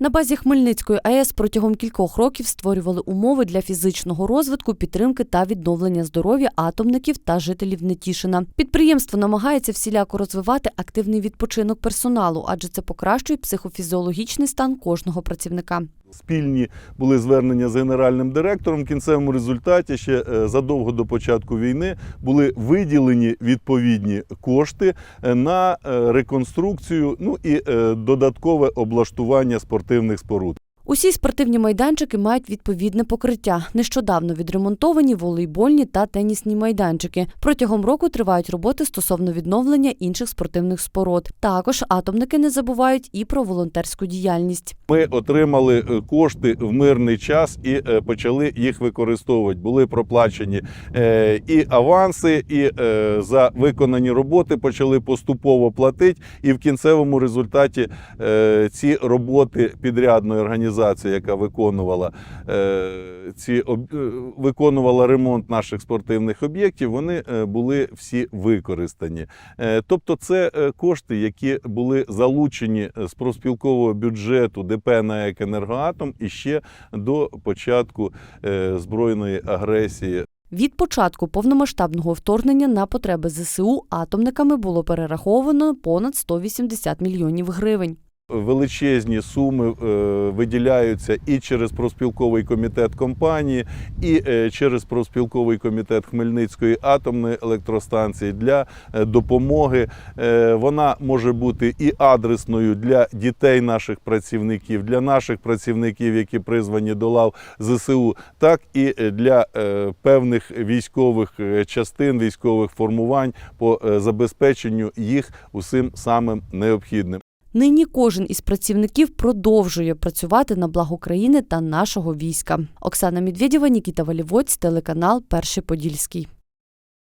На базі Хмельницької АЕС протягом кількох років створювали умови для фізичного розвитку, підтримки та відновлення здоров'я атомників та жителів Нетішина. Підприємство намагається всіляко розвивати активний відпочинок персоналу, адже це покращує психофізіологічний стан кожного працівника. Спільні були звернення з генеральним директором. В кінцевому результаті ще е, задовго до початку війни були виділені відповідні кошти е, на е, реконструкцію, ну і додаткове облаштування спортивних споруд. Усі спортивні майданчики мають відповідне покриття. Нещодавно відремонтовані волейбольні та тенісні майданчики. Протягом року тривають роботи стосовно відновлення інших спортивних споруд. Також атомники не забувають і про волонтерську діяльність. Ми отримали е, кошти в мирний час і е, почали їх використовувати. Були проплачені е, і аванси, і за виконані роботи почали поступово платити. І в кінцевому результаті ці роботи підрядної організації, яка виконувала е, ці е, виконувала ремонт наших спортивних об'єктів, вони е, були всі використані. Тобто, це кошти, які були залучені з профспілкового бюджету ДП «НАЕК Енергоатом і ще до початку збройної агресії Від початку повномасштабного вторгнення на потреби ЗСУ атомниками було перераховано понад 180 мільйонів гривень. Величезні суми е, виділяються і через профспілковий комітет компанії, і е, через профспілковий комітет Хмельницької атомної електростанції для е, допомоги. Вона може бути і адресною для дітей наших працівників, для наших працівників, які призвані до лав ЗСУ, так і для певних військових частин, військових формувань по забезпеченню їх усім самим необхідним. Нині кожен із працівників продовжує працювати на благо країни та нашого війська. Оксана Медведєва, Нікіта Валівоць, телеканал Перший Подільський.